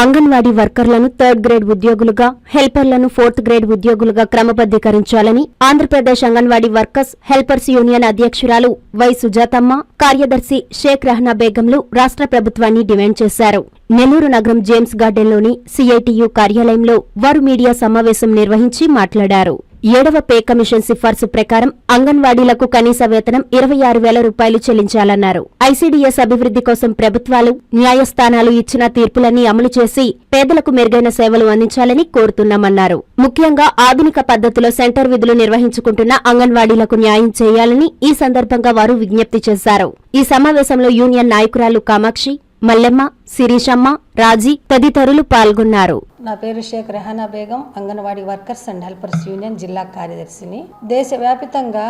Anganwadi వర్కర్లను third grade ఉద్యోగులుగా హెల్పర్లను fourth grade ఉద్యోగులుగా క్రమబద్దీకరించాలని Andhra Pradesh anganwadi workers helpers union అధ్యక్షురాలు Y Sujatamma కార్యదర్శి షేక్ రహనా బేగంలు రాష్ట్ర ప్రభుత్వాన్ని డిమాండ్ చేశారు. నెల్లూరు నగరం జేమ్స్ గార్డెన్లోని సిఐటియు కార్యాలయంలో వారు మీడియా సమావేశం నిర్వహించి మాట్లాడారు. ఏడవ పే కమిషన్ సిఫార్సు ప్రకారం అంగన్వాడీలకు కనీస వేతనం ఇరవై ఆరు వేల రూపాయలు చెల్లించాలన్నారు. ఐసీడీఎస్ అభివృద్ధి కోసం ప్రభుత్వాలు న్యాయస్థానాలు ఇచ్చిన తీర్పులన్నీ అమలు చేసి పేదలకు మెరుగైన సేవలు అందించాలని కోరుతున్నామన్నారు. ముఖ్యంగా ఆధునిక పద్ధతిలో సెంటర్ విధులు నిర్వహించుకుంటున్న అంగన్వాడీలకు న్యాయం చేయాలని ఈ సందర్భంగా వారు విజ్ఞప్తి చేశారు. ఈ సమావేశంలో యూనియన్ నాయకురాలు కామాక్షి మల్లెమ్మ శిరీషమ్మ రాజీ తదితరులు పాల్గొన్నారు. నా పేరు Sheikh Rehana Begum anganwadi workers and helpers union జిల్లా కార్యదర్శిని. దేశవ్యాపితంగా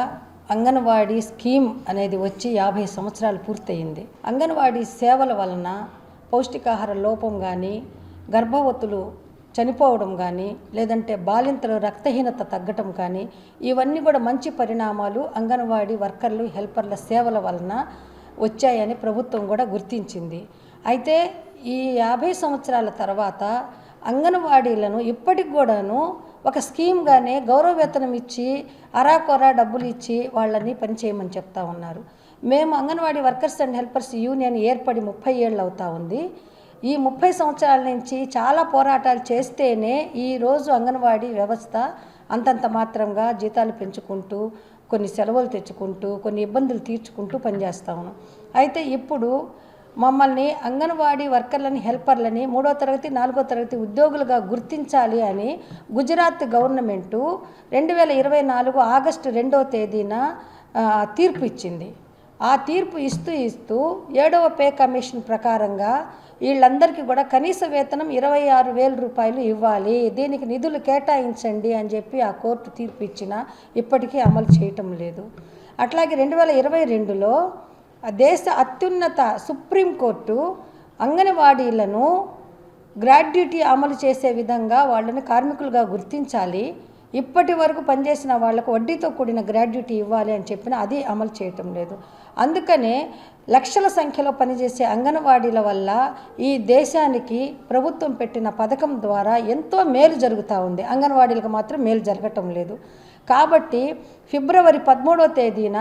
అంగన్వాడీ స్కీమ్ అనేది వచ్చి యాభై సంవత్సరాలు పూర్తయింది. అంగన్వాడీ సేవల వలన పౌష్టికాహార లోపం కానీ గర్భవతులు చనిపోవడం కానీ లేదంటే బాలింతలు రక్తహీనత తగ్గటం కానీ ఇవన్నీ కూడా మంచి పరిణామాలు అంగన్వాడీ వర్కర్లు హెల్పర్ల సేవల వలన వచ్చాయని ప్రభుత్వం కూడా గుర్తించింది. అయితే ఈ యాభై సంవత్సరాల తర్వాత అంగన్వాడీలను ఇప్పటికి కూడాను ఒక స్కీమ్గానే గౌరవ వేతనం ఇచ్చి అరాకొరా డబ్బులు ఇచ్చి వాళ్ళని పనిచేయమని చెప్తా ఉన్నారు. మేము anganwadi workers and helpers union ఏర్పడి ముప్పై ఏళ్ళు అవుతా ఉంది. ఈ ముప్పై సంవత్సరాల నుంచి చాలా పోరాటాలు చేస్తేనే ఈరోజు అంగన్వాడీ వ్యవస్థ అంతంత మాత్రంగా జీతాలు పెంచుకుంటూ కొన్ని సెలవులు తెచ్చుకుంటూ కొన్ని ఇబ్బందులు తీర్చుకుంటూ పనిచేస్తా ఉన్నాం. అయితే ఇప్పుడు మమ్మల్ని అంగన్వాడీ వర్కర్లని హెల్పర్లని మూడో తరగతి నాలుగో తరగతి ఉద్యోగులుగా గుర్తించాలి అని గుజరాత్ గవర్నమెంటు రెండు వేల ఇరవై నాలుగు ఆగస్టు రెండవ తేదీన తీర్పు ఇచ్చింది. ఆ తీర్పు ఇస్తూ ఇస్తూ ఏడవ పే కమిషన్ ప్రకారంగా వీళ్ళందరికీ కూడా కనీస వేతనం ఇరవై ఆరు వేల రూపాయలు ఇవ్వాలి. దీనికి నిధులు కేటాయించండి అని చెప్పి ఆ కోర్టు తీర్పు ఇచ్చినా ఇప్పటికీ అమలు చేయటం లేదు. అట్లాగే రెండు వేల ఇరవై రెండులో దేశ అత్యున్నత సుప్రీంకోర్టు అంగన్వాడీలను గ్రాడ్యుటీ అమలు చేసే విధంగా వాళ్ళని కార్మికులుగా గుర్తించాలి. ఇప్పటి వరకు పనిచేసిన వాళ్ళకు వడ్డీతో కూడిన గ్రాడ్యుటీ ఇవ్వాలి అని చెప్పిన అది అమలు చేయటం లేదు. అందుకనే లక్షల సంఖ్యలో పనిచేసే అంగన్వాడీల వల్ల ఈ దేశానికి ప్రభుత్వం పెట్టిన పథకం ద్వారా ఎంతో మేలు జరుగుతూ ఉంది. అంగన్వాడీలకు మాత్రం మేలు జరగటం లేదు. కాబట్టి ఫిబ్రవరి పదమూడవ తేదీన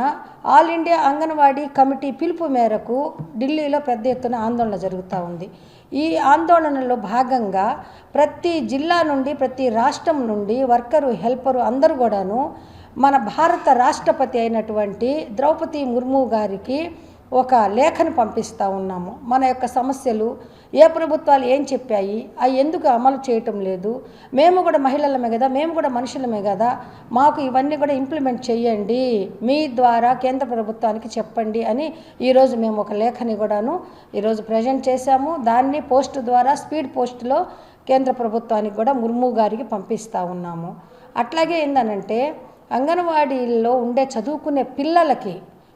ఆల్ ఇండియా అంగన్వాడీ కమిటీ పిలుపు మేరకు ఢిల్లీలో పెద్ద ఎత్తున ఆందోళన జరుగుతూ ఉంది. ఈ ఆందోళనలో భాగంగా ప్రతి జిల్లా నుండి ప్రతి రాష్ట్రం నుండి వర్కరు హెల్పరు అందరూ కూడాను మన భారత రాష్ట్రపతి అయినటువంటి ద్రౌపది ముర్ము గారికి ఒక లేఖను పంపిస్తూ ఉన్నాము. మన యొక్క సమస్యలు ఏ ప్రభుత్వాలు ఏం చెప్పాయి? అవి ఎందుకు అమలు చేయటం లేదు? మేము కూడా మహిళలమే కదా మేము కూడా మనుషులమే కదా. మాకు ఇవన్నీ కూడా ఇంప్లిమెంట్ చేయండి. మీ ద్వారా కేంద్ర ప్రభుత్వానికి చెప్పండి అని ఈరోజు మేము ఒక లేఖని కూడాను ఈరోజు ప్రజెంట్ చేశాము. దాన్ని పోస్ట్ ద్వారా స్పీడ్ పోస్ట్లో కేంద్ర ప్రభుత్వానికి కూడా ముర్ము గారికి పంపిస్తూ ఉన్నాము. అట్లాగే ఏందనంటే అంగన్వాడీల్లో ఉండే చదువుకునే పిల్లలకి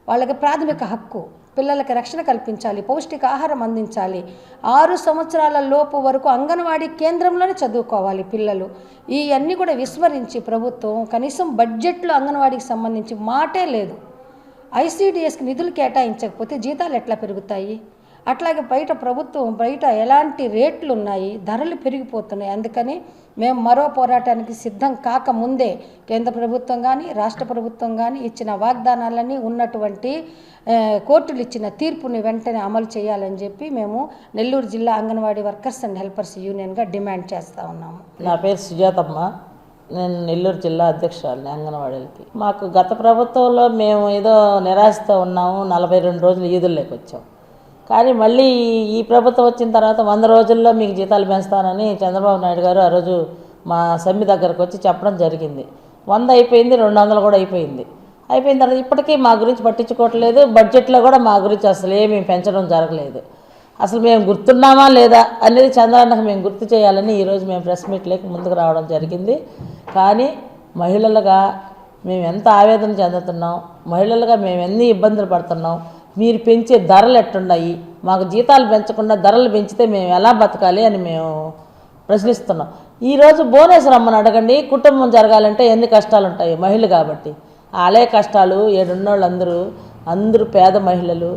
వాళ్ళకి ప్రాథమిక హక్కు. పిల్లలకి రక్షణ కల్పించాలి పౌష్టికాహారం అందించాలి. ఆరు సంవత్సరాల లోపు వరకు అంగన్వాడీ కేంద్రంలోనే చదువుకోవాలి పిల్లలు. ఈ అన్నీ కూడా విస్మరించి ప్రభుత్వం కనీసం బడ్జెట్లో అంగన్వాడీకి సంబంధించి మాటే లేదు. ఐసీడీఎస్కి నిధులు కేటాయించకపోతే జీతాలు ఎట్లా పెరుగుతాయి? అట్లాగే బయట ప్రభుత్వం బయట ఎలాంటి రేట్లు ఉన్నాయి ధరలు పెరిగిపోతున్నాయి. అందుకని మేము మరో పోరాటానికి సిద్ధం కాకముందే కేంద్ర ప్రభుత్వం కానీ రాష్ట్ర ప్రభుత్వం కానీ ఇచ్చిన వాగ్దానాలన్నీ ఉన్నటువంటి కోర్టులు ఇచ్చిన తీర్పుని వెంటనే అమలు చేయాలని చెప్పి మేము నెల్లూరు జిల్లా అంగన్వాడీ వర్కర్స్ అండ్ హెల్పర్స్ యూనియన్గా డిమాండ్ చేస్తూ ఉన్నాము. నా పేరు సుజాతమ్మ. నేను నెల్లూరు జిల్లా అధ్యక్షురాలిని అంగన్వాడీలకి. మాకు గత ప్రభుత్వంలో మేము ఏదో నిరాశతో ఉన్నాము నలభై రెండు రోజులు ఈదుల్లోకి వచ్చాం కానీ మళ్ళీ ఈ- ప్రభుత్వం వచ్చిన తర్వాత వంద రోజుల్లో మీకు జీతాలు పెంచుతానని చంద్రబాబు నాయుడు గారు ఆ రోజు మా సమ్మె దగ్గరకు వచ్చి చెప్పడం జరిగింది. వంద అయిపోయింది రెండు వందలు కూడా అయిపోయింది. అయిపోయిన తర్వాత ఇప్పటికీ మా గురించి పట్టించుకోవట్లేదు బడ్జెట్లో కూడా మా గురించి అసలు ఏమీ పెంచడం జరగలేదు. అసలు మేము గుర్తున్నామా లేదా అనేది చంద్రన్నకు మేము గుర్తు చేయాలని ఈరోజు మేము ప్రెస్ మీట్లోకి ముందుకు రావడం జరిగింది. కానీ మహిళలుగా మేము ఎంత ఆవేదన చెందుతున్నాం మహిళలుగా మేము ఎన్ని ఇబ్బందులు పడుతున్నాం మీరు పెంచే ధరలు ఎట్టున్నాయి మాకు జీతాలు పెంచకుండా ధరలు పెంచితే మేము ఎలా బతకాలి అని మేము ప్రశ్నిస్తున్నాం. ఈరోజు బోనస్ రమ్మని అడగండి. కుటుంబం జరగాలంటే ఎన్ని కష్టాలు ఉంటాయి? మహిళలు కాబట్టి. అలాగే కష్టాలు ఏడున్నోళ్ళు అందరూ అందరూ పేద మహిళలు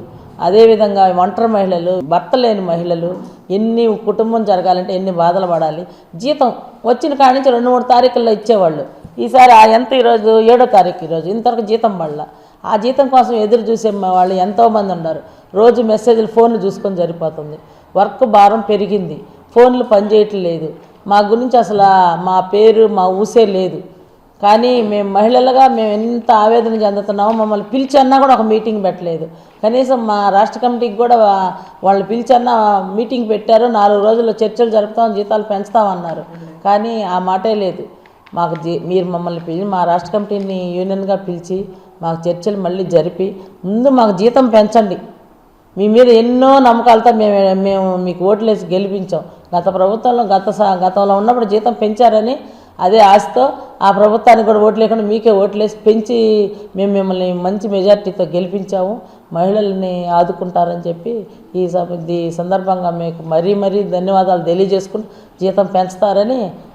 అదేవిధంగా ఒంటరి మహిళలు భర్త లేని మహిళలు ఎన్ని కుటుంబం జరగాలంటే ఎన్ని బాధలు పడాలి? జీతం వచ్చిన కాడి నుంచి రెండు మూడు తారీఖుల్లో ఇచ్చేవాళ్ళు. ఈసారి ఆ ఎంత ఈరోజు? ఏడో తారీఖు ఈరోజు. ఇంతవరకు జీతం పడలా. ఆ జీతం కోసం ఎదురు చూసే వాళ్ళు ఎంతోమంది ఉన్నారు. రోజు మెసేజ్లు ఫోన్లు చూసుకొని సరిపోతుంది. వర్క్ భారం పెరిగింది. ఫోన్లు పనిచేయట్లేదు మా గురించి అసలు మా పేరు మా ఊసే లేదు. కానీ మేము మహిళలుగా మేము ఎంత ఆవేదన చెందుతున్నామో మమ్మల్ని పిలిచన్నా కూడా ఒక మీటింగ్ పెట్టలేదు. కనీసం మా రాష్ట్ర కమిటీకి కూడా వాళ్ళు పిలిచన్నా మీటింగ్ పెట్టారు. నాలుగు రోజుల్లో చర్చలు జరుపుతాం జీతాలు పెంచుతామన్నారు కానీ ఆ మాటే లేదు. మాకు జీ మీరు మమ్మల్ని పిలిచి మా రాష్ట్ర కమిటీని యూనియన్గా పిలిచి మాకు చర్చలు మళ్ళీ జరిపి ముందు మాకు జీతం పెంచండి. మీ మీద ఎన్నో నమ్మకాలతో మేము మేము మీకు ఓట్లేసి గెలిపించాం. గత ప్రభుత్వంలో గత స- గతంలో ఉన్నప్పుడు జీతం పెంచారని అదే ఆశతో ఆ ప్రభుత్వానికి కూడా ఓట్లు లేకుండా మీకే ఓట్లేసి పెంచి మేము మిమ్మల్ని మంచి మెజార్టీతో గెలిపించాము. మహిళల్ని ఆదుకుంటారని చెప్పి ఈ ఈ సందర్భంగా మీకు మరీ మరీ ధన్యవాదాలు తెలియజేసుకుంటూ జీతం పెంచుతారని